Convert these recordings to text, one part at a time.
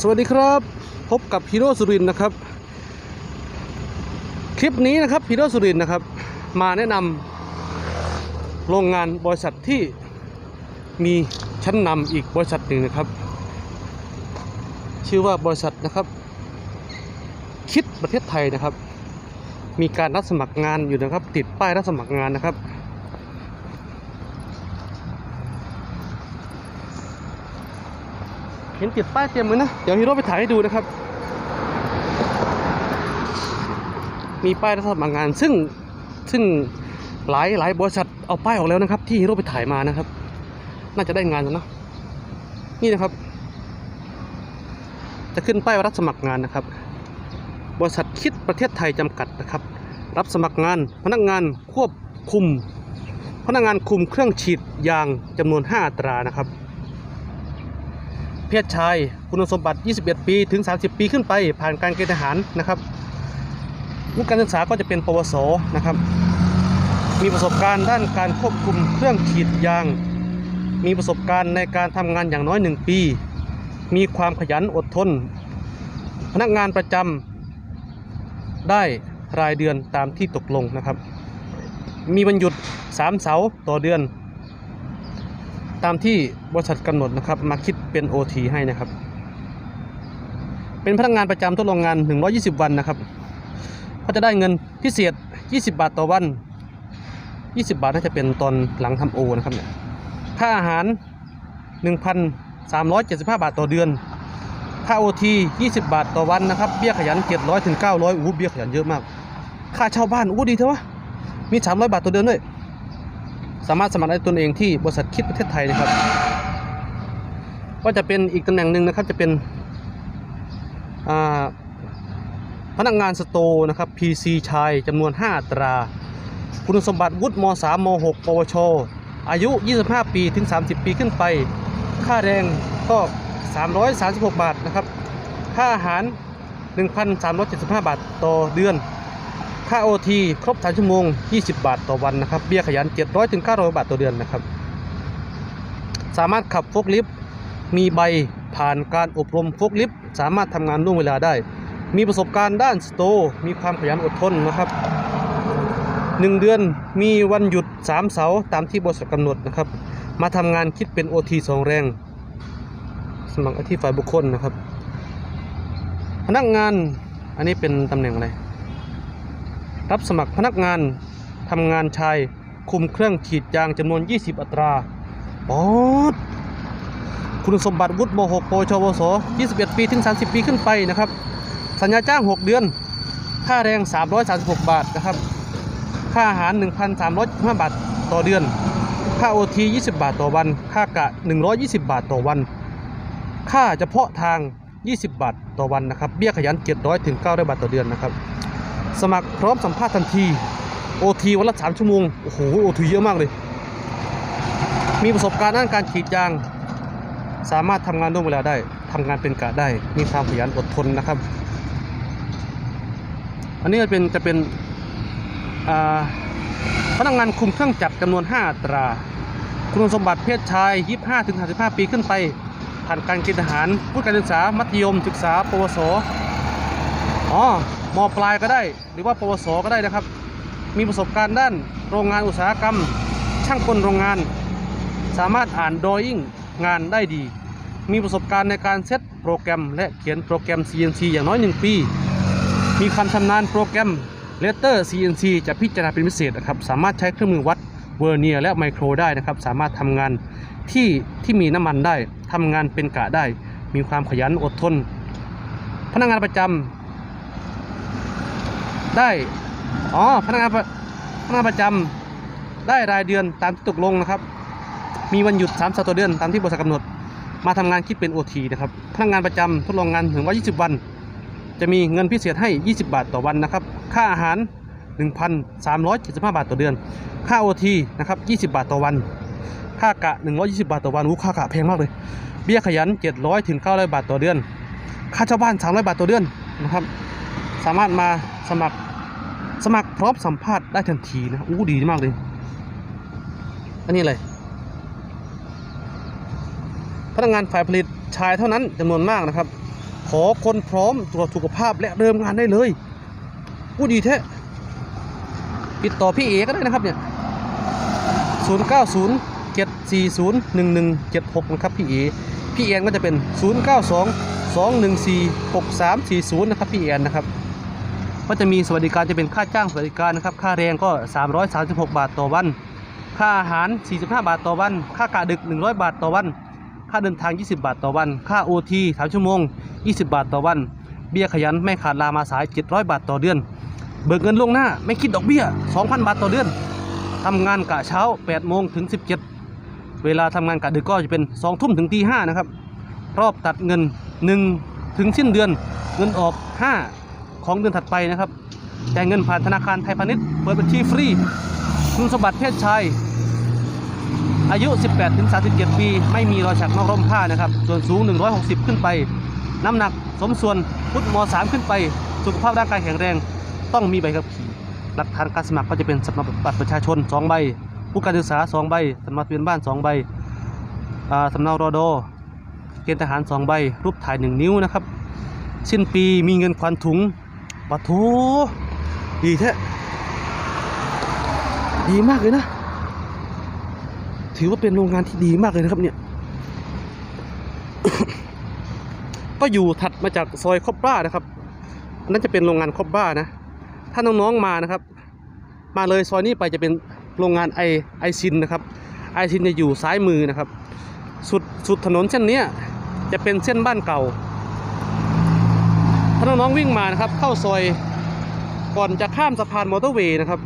สวัสดีครับ พบกับฮีโร่สุรินนะครับ คลิปนี้นะครับฮีโร่สุรินนะครับ มาแนะนำโรงงานบริษัทที่มีชั้นนำอีกบริษัทหนึ่งนะครับ ชื่อว่าบริษัทนะครับ คิดประเทศไทยนะครับ มีการรับสมัครงานอยู่นะครับ ติดป้ายรับสมัครงานนะครับ ห็นติดป้ายเต็มเลยนะ เดี๋ยวฮีโร่ไปถ่ายให้ดูนะครับ มีป้ายรับสมัครงาน ซึ่งซึ่งหลายหลายบริษัทเอาป้ายออกแล้วนะครับ ที่ฮีโร่ไปถ่ายมานะครับ น่าจะได้งานแล้วนะนี่นะครับ จะขึ้นป้ายรับสมัครงานนะครับ บริษัทคิดประเทศไทยจำกัดนะครับ รับสมัครงานพนักงานควบคุม พนักงานคุมเครื่องฉีดยางจำนวน5อัตรานะครับ เพศชาย คุณสมบัติ 21 ปีถึง 30 ปีขึ้นไป ผ่านการเกณฑ์ทหารนะครับวุฒิการศึกษาก็จะเป็นปวสนะครับ มีประสบการณ์ด้านการควบคุมเครื่องฉีดยาง มีประสบการณ์ในการทำงานอย่างน้อย 1 ปี มีความขยันอดทน พนักงานประจำได้รายเดือนตามที่ตกลงนะครับ มีวันหยุด 3 เสาร์ต่อเดือน ตามที่บริษัทกำหนดนะครับ มาคิดเป็น OT ให้นะครับ เป็นพนักงานประจำทดลองงาน 120 วันนะครับก็จะได้เงินพิเศษ 20 บาทต่อวัน 20 บาทน่าจะเป็นตอนหลังทำโอนะครับเนี่ยค่าอาหาร 1,375 บาทต่อเดือน ค่า OT 20 บาทต่อวันนะครับ เบี้ยขยัน 700ถึง900อู้เบี้ยขยันเยอะมาก ค่าเช่าบ้านอู้ดีเถอะวะ มี 300 บาทต่อเดือนด้วย สามารถสมัครได้ตนเองที่บริษัทคิดประเทศไทยนะครับ ก็จะเป็นอีกตำแหน่งหนึ่งนะครับจะเป็นพนักงานสโตร์นะครับ PC ชายจำนวน 5 ตรา คุณสมบัติวุฒิม3ม6ปวช อายุ 25 ปีถึง 30 ปีขึ้นไป ค่าแรงก็ 336 บาทนะครับ ค่าอาหาร 1,375 บาทต่อเดือน ค่า OT ครบ 3 ชั่วโมง 20 บาทต่อวันนะครับ เบี้ยขยัน 700ถึง900 บาทต่อเดือนนะครับ สามารถขับโฟล์คลิฟต์มีใบผ่านการอบรมโฟล์คลิฟต์สามารถทำงานล่วงเวลาได้ มีประสบการณ์ด้านสโตมีความขยันอดทนนะครับ 1 เดือนมีวันหยุด 3 เสาร์ตามที่บริษัทกำหนดนะครับ มาทำงานคิดเป็น OT 2 แรง สมัครอาชีพฝ่ายบุคคลนะครับ พนักงานอันนี้เป็นตำแหน่งอะไร รับสมัครพนักงานทำงานชาย คุมเครื่องฉีดยางจำนวน 20 อัตราปอดคุณสมบัติวุฒิม .6 ปชวส 21 ปีถึง 30 ปีขึ้นไปนะครับ สัญญาจ้าง 6 เดือน ค่าแรง 336 บาทนะครับ ค่าอาหาร 1,315 บาทต่อเดือน ค่า OT 20 บาทต่อวัน ค่ากะ 120 บาทต่อวัน ค่าเฉพาะทาง 20 บาทต่อวันนะครับ เบี้ยขยัน 700ถึง900บาทต่อเดือนนะครับ สมัครพร้อมสัมภาษณ์ทันที OT วันละ3ชั่วโมง โอ้โห OT เยอะมากเลย มีประสบการณ์ด้านการขีดยาง สามารถทำงานร่วมเวลาได้ทำงานเป็นกะได้ มีความขยันอดทนนะครับ อันนี้จะเป็นจะเป็นพนักงานคุมเครื่องจักรจำนวน 5 ตรา คุณสมบัติเพศชาย 25ถึง35ปีขึ้นไป ผ่านการกณฑ์ทหารผู้การศึกษา มัธยม ศึกษา ปวส อ๋อ มปลายก็ได้ หรือว่าปวสก็ได้นะครับ มีประสบการณ์ด้านโรงงานอุตสาหกรรม ช่างกลโรงงาน สามารถอ่านดรอยิ่งงานได้ดี มีประสบการณ์ในการเซตโปรแกรม และเขียนโปรแกรม CNC อย่างน้อย 1 ปี มีความชำนาญโปรแกรม Letter CNC จะพิจารณาเป็นพิเศษนะครับ สามารถใช้เครื่องมือวัดเวอร์เนียและไมโครได้นะครับ สามารถทำงานที่ที่มีน้ำมันได้ทำงานเป็นกะได้ มีความขยันอดทน พนักงานประจำ ได้ อ๋อ พนักงานประพนักงานประจำได้รายเดือนตามที่ตกลงนะครับ มีวันหยุด3สัปดาห์เดือนตามที่บริษัทกำหนด มาทำงานคิดเป็น OT นะครับ พนักงานประจำทดลองงานถึง120 วัน จะมีเงินพิเศษให้ 20 บาทต่อวันนะครับ ค่าอาหาร 1,375 บาทต่อเดือน ค่า OT นะครับ 20 บาทต่อวัน ค่ากะ 120 บาทต่อวันอู้ค่ากะแพงมากเลย เบี้ยขยัน 700ถึง900 บาทต่อเดือน ค่าเช่าบ้าน 300 บาทต่อเดือนนะครับ สามารถมาสมัคร สมัครพร้อมสัมภาษณ์ได้ทันทีนะอู้ดีมากเลย อันนี้อะไร พนักงานฝ่ายผลิตชายเท่านั้นจำนวนมากนะครับ ขอคนพร้อมตรวจสุขภาพและเริ่มงานได้เลยพูดดีแท้ติดต่อพี่เอก็ได้นะครับเนี่ย 0 9 0 7 4 0 1 1 7 6 นะครับพี่เอ พี่แอนก็จะเป็น 0 9 2 2 1 4 6 3 4 0 นะครับพี่แอนนะครับ ก็จะมีสวัสดิการจะเป็นค่าจ้างสวัสดิการนะครับ ค่าแรงก็ 336 บาทต่อวัน ค่าอาหาร 45 บาทต่อวัน ค่ากะดึก 100 บาทต่อวัน ค่าเดินทาง 20 บาทต่อวัน ค่า OT 3ชั่วโมง 20 บาทต่อวัน เบี้ยขยันไม่ขาดลามาสาย 700 บาทต่อเดือน เบิกเงินล่วงหน้าไม่คิดดอกเบี้ย 2,000 บาทต่อเดือน ทำงานกะเช้า 8 โมงถึง 17 เวลาทำงานกะดึกก็จะเป็น 2 ทุ่มถึงตี5นะครับ รอบตัดเงิน 1 ถึงสิ้นเดือน เงินออก 5 ของเดือนถัดไปนะครับจ่ายเงินผ่านธนาคารไทยพาณิชย์เปิดบัญชีฟรีคุณสมบัติเพศชายอายุ 18ถึง37 ปี ไม่มีรอยฉักนอกร่มผ้านะครับ ส่วนสูง 160 ขึ้นไป น้ำหนักสมส่วนพุทธม 3 ขึ้นไป สุขภาพร่างกายแข็งแรง ต้องมีใบขับขี่ หลักฐานการสมัครก็จะเป็นสำเนาบัตรประชาชน 2 ใบ ผู้การศึกษา 2 ใบสำเนาทะเบียนบ้าน 2 ใบสำเนารอดอเกณฑ์ทหาร 2 ใบ รูปถ่าย 1 นิ้วนะครับ สิ้นปีมีเงินควันถุง ปะโถดีแท้ดีมากเลยนะ ถือว่าเป็นโรงงานที่ดีมากเลยนะครับเนี่ย ก็อยู่ถัดมาจากซอยคอบบ้านะครับนนั้นจะเป็นโรงงานคอบบ้านะ ถ้าน้องๆมานะครับ มาเลยซอยนี้ไปจะเป็นโรงงานไอไอซินนะครับ ไอซินจะอยู่ซ้ายมือนะครับ สุดสุดถนนเส้นนี้จะเป็นเส้นบ้านเก่า ถ้าน้องๆวิ่งมานะครับ เข้าซอยก่อนจะข้ามสะพานมอเตอร์เวย์นะครับ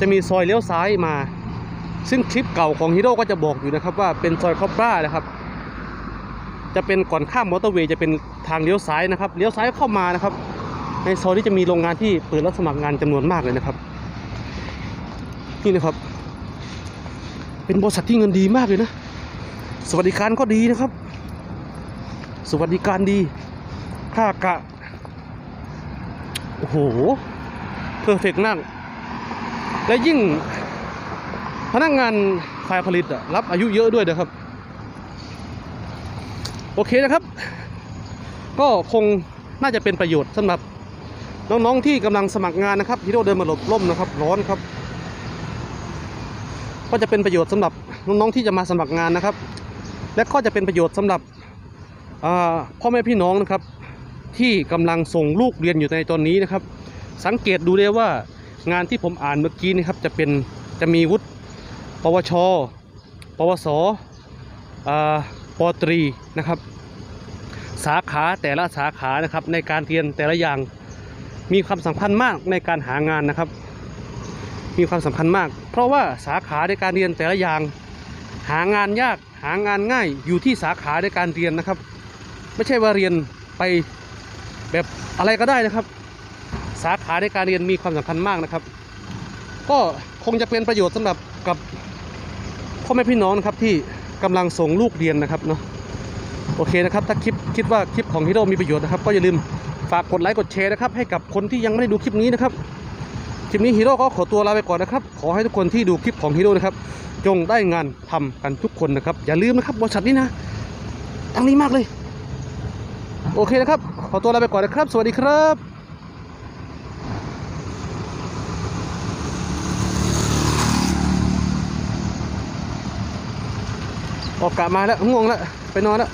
จะมีซอยเลี้ยวซ้ายมา ซึ่งคลิปเก่าของฮีโร่ก็จะบอกอยู่นะครับ ว่าเป็นซอยคอบบ้านะครับ จะเป็นก่อนข้ามมอเตอร์เวย์จะเป็นทางเลี้ยวซ้ายนะครับเลี้ยวซ้ายเข้ามานะครับ ในซอยนี้จะมีโรงงานที่เปิดรับสมัครงานจำนวนมากเลยนะครับนี่นะครับ เป็นบริษัทที่เงินดีมากเลยนะ สวัสดิการก็ดีนะครับ สวัสดิการดี ค่ากะ โอ้โหเพอร์เฟกนั่งและยิ่งพนักงานฝ่ายผลิตอะรับอายุเยอะด้วยนะครับ โอเคนะครับ ก็คงน่าจะเป็นประโยชน์สำหรับน้องๆที่กำลังสมัครงานนะครับฮีโร่เดินมาหลบร่มนะครับ ร้อนครับ ก็จะเป็นประโยชน์สำหรับน้องๆที่จะมาสมัครงานนะครับ และก็จะเป็นประโยชน์สำหรับพ่อแม่พี่น้องนะครับ ที่กำลังส่งลูกเรียนอยู่ในตอนนี้นะครับ สังเกตดูเลยว่างานที่ผมอ่านเมื่อกี้นะครับจะเป็นจะมีวุฒิปวช ปวสปตรีนะครับ สาขาแต่ละสาขานะครับในการเรียนแต่ละอย่างมีความสำคัญมากในการหางานนะครับ มีความสำคัญมาก เพราะว่าสาขาในการเรียนแต่ละอย่าง หางานยากหางานง่ายอยู่ที่สาขาในการเรียนนะครับ ไม่ใช่ว่าเรียนไป แบบอะไรก็ได้นะครับ สาขาในการเรียนมีความสำคัญมากนะครับ ก็คงจะเป็นประโยชน์สำหรับกับพ่อแม่พี่น้องนะครับที่กำลังส่งลูกเรียนนะครับเนาะโอเคนะครับ ถ้าคลิปคิดว่าคลิปของฮีโร่มีประโยชน์นะครับ ก็อย่าลืมฝากกดไลค์กดแชร์นะครับ ให้กับคนที่ยังไม่ได้ดูคลิปนี้นะครับคลิปนี้ฮีโร่ก็ขอตัวลาไปก่อนนะครับ ขอให้ทุกคนที่ดูคลิปของฮีโร่นะครับ จงได้งานทำกันทุกคนนะครับ อย่าลืมนะครับบริษัทนี้นะตังค์ดีมากเลย โอเคนะครับ ขอตัวลาไปก่อนนะครับ สวัสดีครับออกกะมาแล้วง่วงแล้ว ไปนอนแล้ว